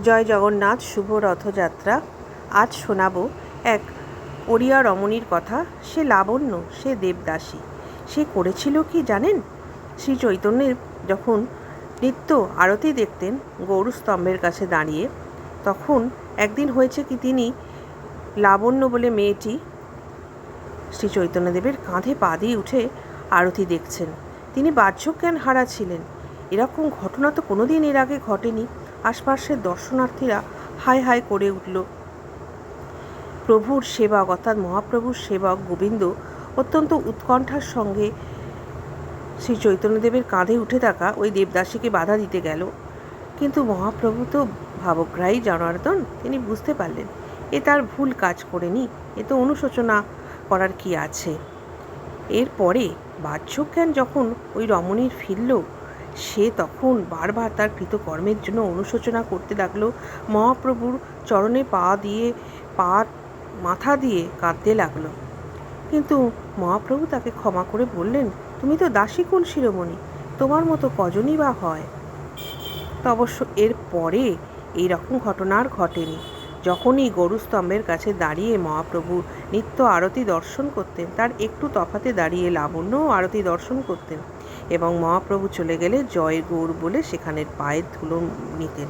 জয় জগন্নাথ শুভ রথযাত্রা। আজ শোনাব এক ওড়িয়া রমণীর কথা। সে লাবণ্য, সে দেবদাসী। সে করেছিল কি জানেন? শ্রী চৈতন্যের যখন নিত্য আরতি দেখতেন গৌরস্তম্ভের কাছে দাঁড়িয়ে, তখন একদিন হয়েছে কি তিনি লাবণ্য বলে মেয়েটি শ্রী চৈতন্যদেবের কাঁধে পা দিয়ে উঠে আরতি দেখছেন। তিনি বাহ্যজ্ঞান হারা ছিলেন। এরকম ঘটনা তো কোনোদিন এর আগে ঘটেনি। আশপাশের দর্শনার্থীরা হায় হায় করে উঠল। প্রভুর সেবক অর্থাৎ মহাপ্রভুর সেবক গোবিন্দ অত্যন্ত উৎকণ্ঠার সঙ্গে শ্রী চৈতন্যদেবের কাঁধে উঠে থাকা ওই দেবদাসীকে বাধা দিতে গেল। কিন্তু মহাপ্রভু তো ভাবগ্রাহী জনার্দন, তিনি বুঝতে পারলেন, এ তার ভুল কাজ করেনি, এ তো অনুশোচনা করার কি আছে? এরপরে বাহ্যজ্ঞান যখন ওই রমণীর ফিরল সে তখন বারবার তার কৃতকর্মের জন্য অনুশোচনা করতে লাগল। মহাপ্রভুর চরণে পা দিয়ে, পা, মাথা দিয়ে কাঁদতে লাগল। কিন্তু মহাপ্রভু তাকে ক্ষমা করে বললেন, তুমি তো দাসী কুল শিরোমণি, তোমার মতো কজনই বা হয়? তো অবশ্য এর পরে এই রকম ঘটনা আর ঘটেনি। যখনই গরুস্তম্ভের কাছে দাঁড়িয়ে মহাপ্রভু নিত্য আরতি দর্শন করতেন, তার একটু তফাতে দাঁড়িয়ে লাবণ্যও আরতি দর্শন করতেন এবং মহাপ্রভু চলে গেলে জয় গৌর বলে সেখানের পায়ের ধুলো নিতেন।